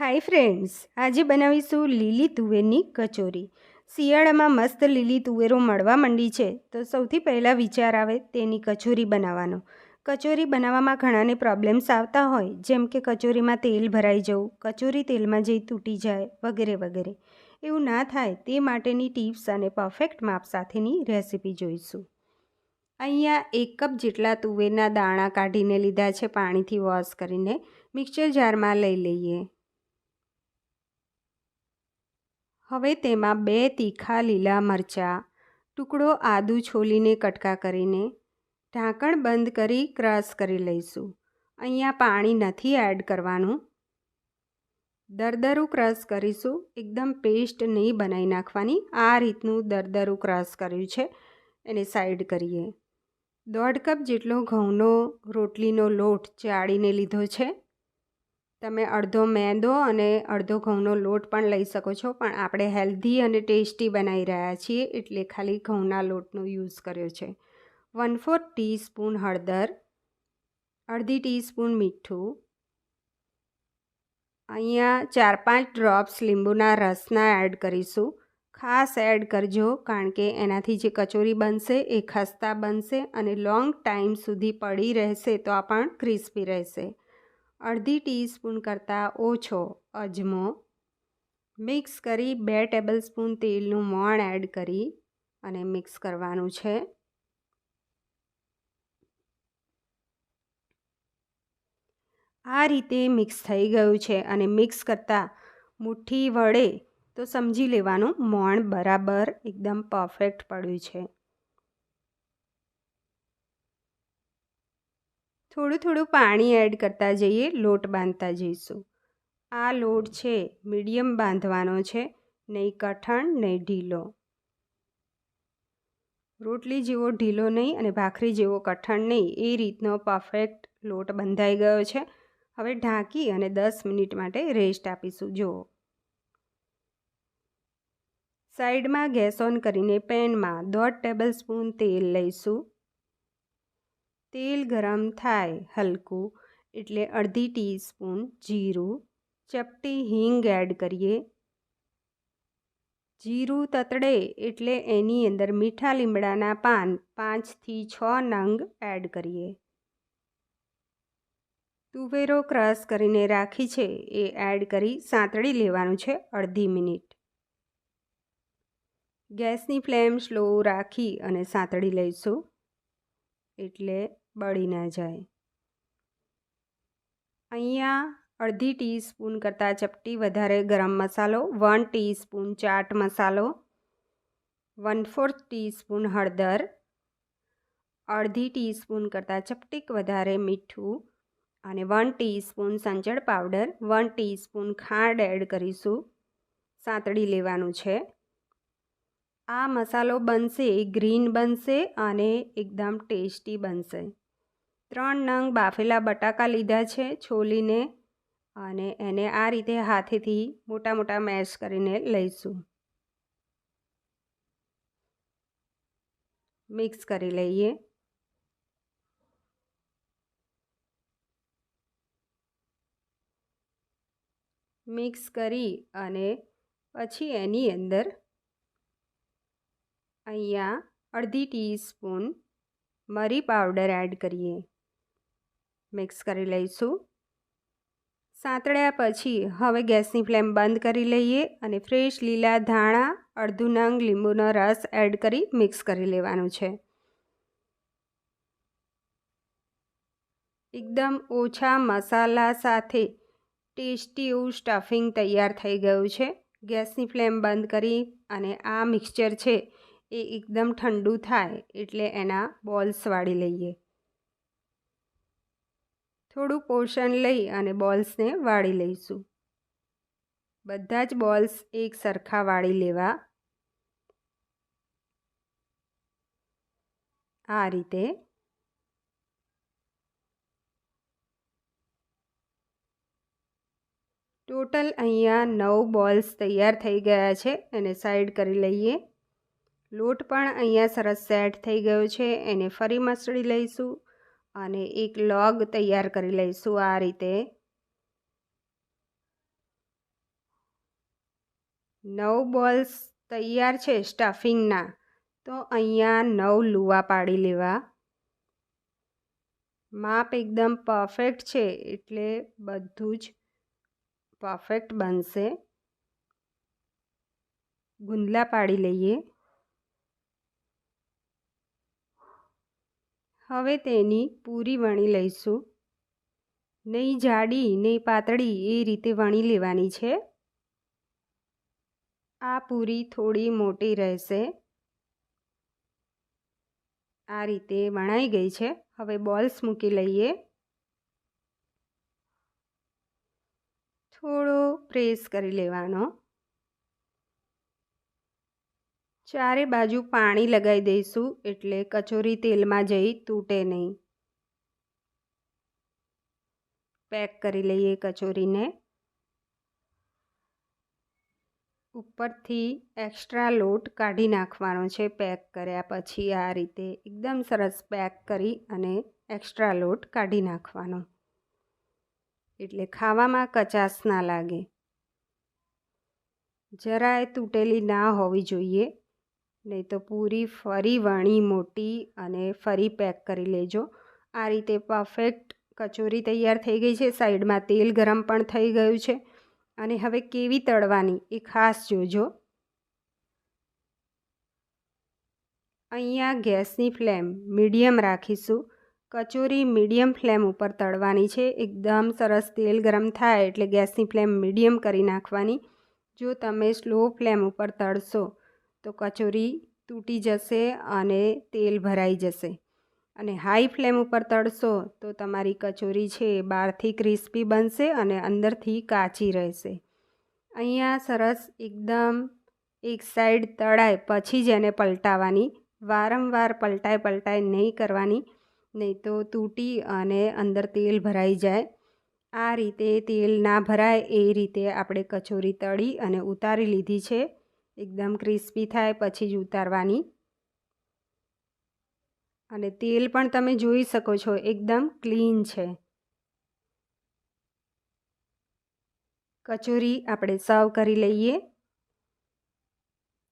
Hi friends, આજે બનાવીશું લીલી તુવેરની કચોરી. શિયાળામાં મસ્ત લીલી તુવેરો મળવા માંડી છે, તો સૌથી પહેલાં વિચાર આવે તેની કચોરી બનાવવાનો. કચોરી બનાવવામાં ઘણાને પ્રોબ્લેમ્સ આવતા હોય, જેમ કે કચોરીમાં તેલ ભરાઈ જવું, કચોરી તેલમાં જઈ તૂટી જાય, વગેરે વગેરે. એવું ના થાય, તે માટેની ટિપ્સ અને પરફેક્ટ માપ સાથેની રેસીપી જોઈશું. અહીંયા એક કપ જેટલા તુવેરના દાણા કાઢીને લીધા છે, પાણીથી વોશ કરીને. મિક્સર જારમાં લઈ લઈએ. હવે તેમાં બે તીખા લીલા મરચાં, ટુકડો આદુ છોલીને કટકા કરીને ઢાંકણ બંધ કરી ક્રશ કરી લઈશું. અહીંયા પાણી નથી એડ કરવાનું. દરદરું ક્રશ કરીશું. એકદમ પેસ્ટ નહીં બનાવી નાખવાની. આ રીતનું દરદરું ક્રશ કર્યું છે. એને સાઈડ કરીએ. દોઢ કપ જેટલો ઘઉંનો રોટલીનો લોટ ચાળીને લીધો છે. તમે અડધો મેંદો અને અડધો ઘઉંનો લોટ પણ લઈ શકો છો. પણ આપણે હેલ્ધી અને ટેસ્ટી બનાવી રહ્યા છીએ એટલે ખાલી ઘઉંના લોટનો યુઝ કર્યો છે. વન ફોર ટીસ્પૂન હળદર, અડધી ટીસ્પૂન મીઠું, અહીંયા ચાર પાંચ ડ્રોપ્સ લીંબુના રસના એડ કરીશું. ખાસ એડ કરજો કારણ કે એનાથી જે કચોરી બનશે એ ખસ્તા બનશે અને લોંગ ટાઈમ સુધી પડી રહેશે તો આ પણ ક્રિસ્પી રહેશે. અડધી ટીસ્પૂન કરતાં ઓછો અજમો. મિક્સ કરી બે ટેબલ સ્પૂન તેલનું મોણ એડ કરી અને મિક્સ કરવાનું છે. આ રીતે મિક્સ થઈ ગયું છે અને મિક્સ કરતાં મુઠ્ઠી વડે તો સમજી લેવાનું મોણ બરાબર એકદમ પરફેક્ટ પડ્યું છે. થોડું થોડું પાણી એડ કરતા જઈએ, લોટ બાંધતા જઈશું. આ લોટ છે, મીડિયમ બાંધવાનો છે, નહીં કઠણ, નહીં ઢીલો. રોટલી જેવો ઢીલો નહીં અને ભાખરી જેવો કઠણ નહીં, એ રીતનો પરફેક્ટ લોટ બંધાઈ ગયો છે. હવે ઢાંકી અને દસ મિનિટ માટે રેસ્ટ આપીશું, જુઓ. સાઈડમાં ગેસ ઓન કરીને પેનમાં દોઢ ટેબલ સ્પૂન તેલ લઈશું. તેલ ગરમ થાય હલકું એટલે અડધી ટીસ્પૂન જીરું, ચપટી હિંગ એડ કરીએ. જીરું તતડે એટલે એની અંદર મીઠા લીમડાના પાન પાંચથી છ નંગ એડ કરીએ. તુવેરો ક્રશ કરીને રાખી છે એ એડ કરી સાંતળી લેવાનું છે અડધી મિનિટ. ગેસની ફ્લેમ સ્લો રાખી અને સાંતળી લઈશું. એટલે બળી ના જાય. અહીંયા અડધી ટીસ્પૂન કરતાં ચપટી વધારે ગરમ મસાલો, વન ટીસ્પૂન ચાટ મસાલો, વન ફોર્થ ટીસ્પૂન હળદર, અડધી ટીસ્પૂન કરતાં ચપટીક વધારે મીઠું અને વન ટીસ્પૂન સંચળ પાવડર, વન ટીસ્પૂન ખાંડ એડ કરીશું. સાંતળી લેવાનું છે. આ મસાલો બનશે ગ્રીન બનશે અને એકદમ ટેસ્ટી બનશે. ત્રણ નંગ બાફેલા બટાકા લીધા છે છોલીને અને એને આ રીતે હાથેથી મોટા મોટા મેશ કરીને લઈશું. મિક્સ કરી લઈએ. મિક્સ કરી અને પછી એની અંદર અહીંયા અડધી ટીસ્પૂન મરી પાવડર એડ કરીએ. મિક્સ કરી લઈશું. સાંતળ્યા પછી હવે ગેસની ફ્લેમ બંધ કરી લઈએ અને ફ્રેશ લીલા ધાણા, અડધું નંગ લીંબુનો રસ એડ કરી મિક્સ કરી લેવાનું છે. એકદમ ઓછા મસાલા સાથે ટેસ્ટી એવું સ્ટફિંગ તૈયાર થઈ ગયું છે. ગેસની ફ્લેમ બંધ કરી અને આ મિક્સચર છે એ એકદમ ઠંડુ થાય એટલે એના બોલ્સ વાળી લઈએ. થોડું પોષણ લઈ અને બોલ્સને વાળી લઈશું. બધા જ બોલ્સ એક સરખા વાળી લેવા. આ રીતે. ટોટલ અહીંયા નવ બોલ્સ તૈયાર થઈ ગયા છે, એને સાઈડ કરી લઈએ. લોટ પણ અહીંયા સરસ સેટ થઈ ગયો છે, એને ફરી મસળી લઈશું અને એક લોગ તૈયાર કરી લઈશું આ રીતે. નવ બોલ્સ તૈયાર છે સ્ટફિંગના, તો અહીંયા નવ લુવા પાડી લેવા. માપ એકદમ પરફેક્ટ છે, એટલે બધું જ પરફેક્ટ બનશે. ગુંદલા પાડી લઈએ. હવે તેની પૂરી વણી લઈશું. નહીં જાડી, નહીં પાતળી એ રીતે વણી લેવાની છે. આ પૂરી થોડી મોટી રહેશે. આ રીતે વણાઈ ગઈ છે. હવે બોલ્સ મૂકી લઈએ. થોડો પ્રેસ કરી લેવાનો. ચારે બાજુ પાણી લગાવી દઈશું એટલે કચોરી તેલમાં જઈ તૂટે નહીં. પેક કરી લઈએ કચોરીને. ઉપરથી એક્સ્ટ્રા લોટ કાઢી નાખવાનો છે પેક કર્યા પછી આ રીતે. એકદમ સરસ પેક કરી અને એક્સ્ટ્રા લોટ કાઢી નાખવાનો. એટલે ખાવામાં કચાશ ના લાગે. જરાય તૂટેલી ના હોવી જોઈએ. નહીં તો પૂરી ફરી વણી મોટી અને ફરી પેક કરી લેજો. આ રીતે પરફેક્ટ કચોરી તૈયાર થઈ ગઈ છે. સાઈડમાં તેલ ગરમ પણ થઈ ગયું છે. અને હવે કેવી તળવાની એ ખાસ જોજો. અહીંયા ગેસની ફ્લેમ મીડિયમ રાખીશું. કચોરી મીડિયમ ફ્લેમ ઉપર તળવાની છે. એકદમ સરસ તેલ ગરમ થાય એટલે ગેસની ફ્લેમ મીડિયમ કરી નાખવાની. જો તમે સ્લો ફ્લેમ ઉપર તળશો તો કચોરી તૂટી જશે અને તેલ ભરાઈ જશે. અને હાઈ ફ્લેમ ઉપર તળશો તો તમારી કચોરી છે બહારથી ક્રિસ્પી બનશે અને અંદરથી કાચી રહેશે. અહીંયા સરસ એકદમ એક સાઈડ તળાય પછી જ એને પલટાવાની. વારંવાર પલટાય પલટાય નહીં કરવાની, નહીં તો તૂટી અને અંદર તેલ ભરાઈ જાય. આ રીતે તેલ ના ભરાય એ રીતે આપણે કચોરી તળી અને ઉતારી લીધી છે. એકદમ ક્રિસ્પી થાય, પછી જ ઉતારવાની. અને તેલ પણ તમે જોઈ શકો છો, એકદમ ક્લીન છે. કચોરી આપણે સર્વ કરી લઈએ.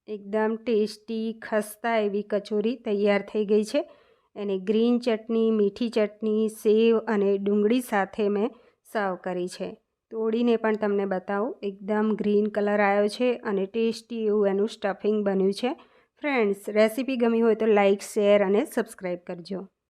એકદમ ટેસ્ટી, ખસ્તા એવી કચોરી તૈયાર થઈ ગઈ છે. એને ગ્રીન ચટણી, મીઠી ચટણી, સેવ અને ડુંગળી સાથે મેં સર્વ કરી છે. તોડીને પણ તમને બતાવું. એકદમ ગ્રીન કલર આવ્યો છે અને ટેસ્ટી એવું એનું સ્ટફિંગ બન્યું છે. ફ્રેન્ડ્સ, રેસીપી ગમી હોય તો લાઇક શેર અને સબસ્ક્રાઈબ કરજો.